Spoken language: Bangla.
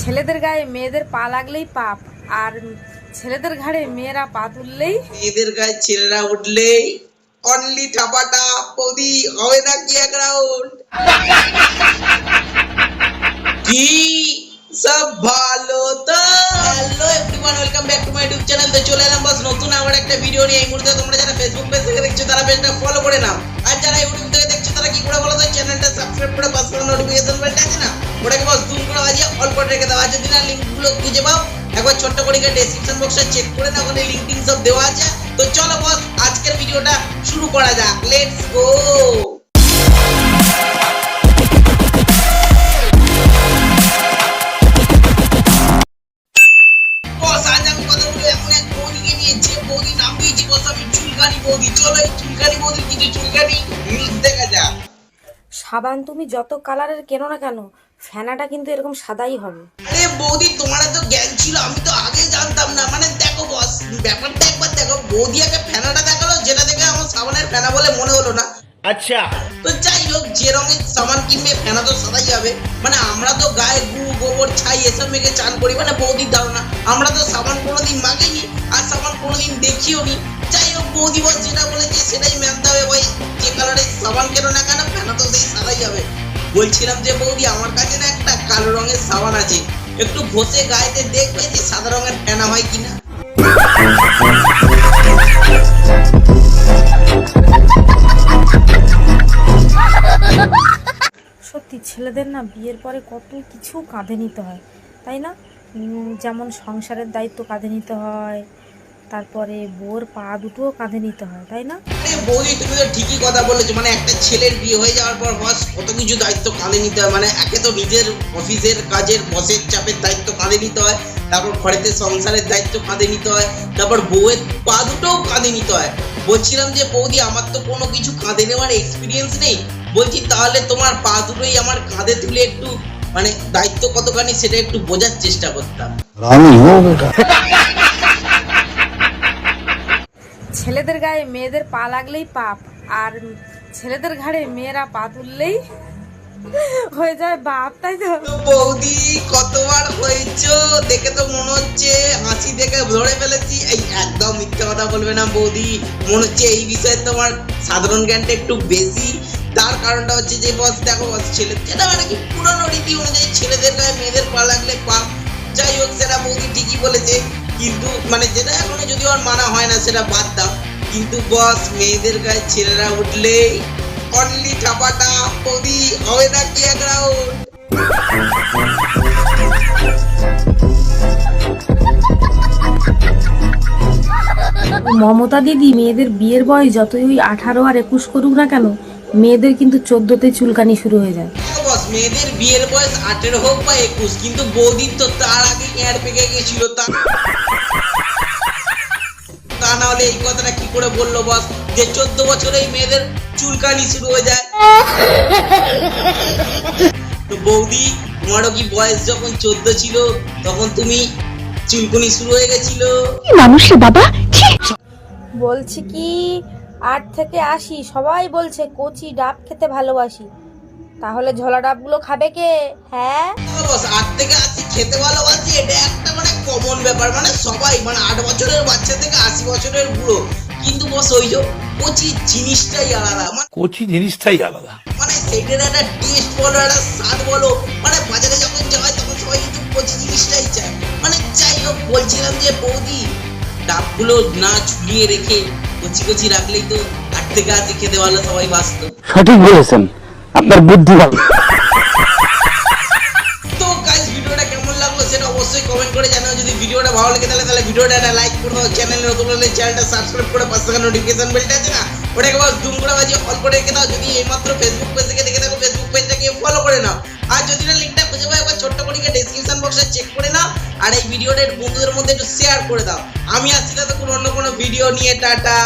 ছেলেদের গায়ে মেয়েদের পা লাগলেই পাপ, আর ছেলেদের ঘাড়ে মেয়েরা পা তুললেই মেয়েদের গায়ে ছেলেরা উঠলেই অনলি ঠাপাটা বৌদি হবে না কি এক কি সব ভালো তো? Hello everyone welcome back to my YouTube channel তো চলে এলাম বাস নতুন আবার একটা ভিডিও নিয়ে। এই মুহূর্তে তোমরা যারা ফেসবুক পেজ থেকে দেখছ, তারা পেজটা ফলো করে নাও। আর যারা ইউটিউব থেকে দেখছ, তারা কি করে বলো তো? চ্যানেলটা সাবস্ক্রাইব করে না লিঙ্কগুলো খুঁজে পাও। একবার ছোট্ট করে গিয়ে ডেসক্রিপশন বক্সে চেক করে না ওখানে লিঙ্ক সব দেওয়া আছে। তো চলো বস আজকের ভিডিওটা শুরু করা যাক। লেটস গো সাবান তুমি যত কালারের কেনো না কেন, ফেনাটা কিন্তু এরকম সাদাই হবে। বৌদি তোমার এত জ্ঞান ছিল আমি তো আগে জানতাম না। মানে দেখো বস ব্যাপারটা একবার দেখো। বৌদি একটা ফেনাটা দেখাল যেটা দেখে আমার সাবানের ফেনা বলে মনে হলো না। আচ্ছা। তো যাই হোক যে রঙের সামান কিনবে ফেনা তো সাদাই যাবে মানে আমরা তো গায়ে গু গোবর ছাই এসব মেঘে চান করি মানে বৌদির ধারণা। আমরা তো সাবান কোনোদিন মাগিনি আর সাবান কোনোদিন দেখিও নি যাই হোক বৌদি বস যেটা বলেছে সেটাই মানতে হবে ভাই যে কালারের সাবান কেন না কেন ফেনা তো সেই সাদাই যাবে বলছিলাম যে বৌদি আমার কাছে না একটা কালো রঙের সাবান আছে। একটু ঘষে গায়েতে দেখবে যে সাদা রঙের ফেনা হয় কিনা। সত্যি, ছেলেদের না বিয়ের পরে কত কিছু কাঁধে নিতে হয়, তাই না? যেমন সংসারের দায়িত্ব কাঁধে নিতে হয় তারপরে বোর পা দুটোও কাঁধে নিতে হয় তাই না? আরে বৌদি তুমি তো ঠিকই কথা বলেছ মানে একটা ছেলের বিয়ে হয়ে যাওয়ার পর বস কত কিছু দায়িত্ব কাঁধে নিতে হয় মানে একে তো নিজের অফিসের কাজের বসের চাপের দায়িত্ব কাঁধে নিতে হয় তারপর ঘরেতে সংসারের দায়িত্ব কাঁধে নিতে হয় তারপর বউয়ের পা দুটোও কাঁধে নিতে হয়। বলছিলাম যে বৌদি আমার তো কোনো কিছু কাঁধে নেওয়ার এক্সপিরিয়েন্স নেই বলছি তাহলে তোমার পা দুটোই আমার কাঁধে তুলে একটু মানে দায়িত্ব কতখানি সেটা একটু বোঝার চেষ্টা করতাম। ছেলেদের গায়ে মেয়েদের পা লাগলেই পাপ, আর ছেলেদের ঘাড়ে মেয়েরা পা তুললেই হয়ে যায় বাপ, তাই তো? বৌদি, কতবার হয়েছো? দেখে তো মনে হচ্ছে, হাসি দেখে ধরে ফেলেছি। এই একদম মিথ্যা কথা বলবে না বৌদি। মনে হচ্ছে এই বিষয়ে তোমার সাধারণ জ্ঞানটা একটু বেশি। তার কারণটা হচ্ছে যে, বস, দেখো, বস, ছেলে যেটা মানে কি পুরনো রীতি অনুযায়ী ছেলেদের গায়ে মেয়েদের পা লাগলে পা যাই হোক, সেটা বৌদি ঠিকই বলেছে। কিন্তু মানে যেটা এখন যদি ওর মানা হয় না সেটা বাদ দাও। কিন্তু বস মেয়েদের গায়ে ছেলেরা উঠলে অনলি ঠাপাটা বৌদি হবে না কি মমতা দিদি মেয়েদের বিয়ের বয়স যতই ওই আঠারো আর একুশ করুক না কেন মেয়েদের কিন্তু চোদ্দতে চুলকানি শুরু হয়ে যায়। বস মেয়েদের বিয়ের বয়স আঠেরো হোক বা একুশ কিন্তু বৌদির তো তার আগে এয়ার পেকে গেছিল তা তা না হলে এই কথাটা কি করে বলল বস? যে চোদ্দ বছরেই মেয়েদের চুলকানি শুরু হয়ে যায়। তো বৌদি তোমারও কি বয়স যখন চোদ্দ ছিল তখন তুমি চুলকুনি শুরু হয়ে গেছিল? বলছি কি আট থেকে আসি সবাই বলছে কচি ডাব খেতে ভালোবাসি। তাহলে ঝোলা ডাবগুলো খাবে কে? হ্যাঁ? বস আট থেকে আশি খেতে ভালোবাসি এটা কমন ব্যাপার মানে সবাই মানে আট বছরের বাচ্চা থেকে আশি বছরের বুড়ো। কিন্তু বস ওই যে কচি জিনিসটাই আলাদা মানে কোচি জিনিসটাই আলাদা। মানে সেটার একটা টেস্ট বলো একটা স্বাদ বলো মানে বাজারে যখন যাওয়া হয় তখন সবাই কিন্তু কচি জিনিসটাই চায়। মানে যাই হোক বলছিলাম যে বৌদি ডাবগুলো না ঝুলিয়ে রেখে কচি কচি রাখলেই তো আট থেকে আশি খেতে ভালো সবাই বাঁচত। সঠিক বলেছেন। আপনার বুদ্ধি ভালো। ভিডিওটা ভালো লেগে থাকলে তাহলে ভিডিওটা একটা লাইক করে দাও। চ্যানেলে নতুন হলে চ্যানেলটা সাবস্ক্রাইব করে পাশে থাকা নোটিফিকেশন বেলটা আছে না? ওটাকে বাস জুম করে বাজিয়ে অল করে রেখে দাও। যদি এইমাত্র ফেসবুক পেজ থেকে দেখে থাকো ফেসবুক পেজটাকে ফলো করে নাও। আর যদি না লিঙ্কটা খুঁজে পাও, একবার ছোট্ট করে ডেসক্রিপশন বক্সে চেক করে নাও আর এই ভিডিওটা বন্ধুদের মধ্যে একটু শেয়ার করে দাও। আমি আসছি তো কোনো অন্য কোনো ভিডিও নিয়ে, টাটা।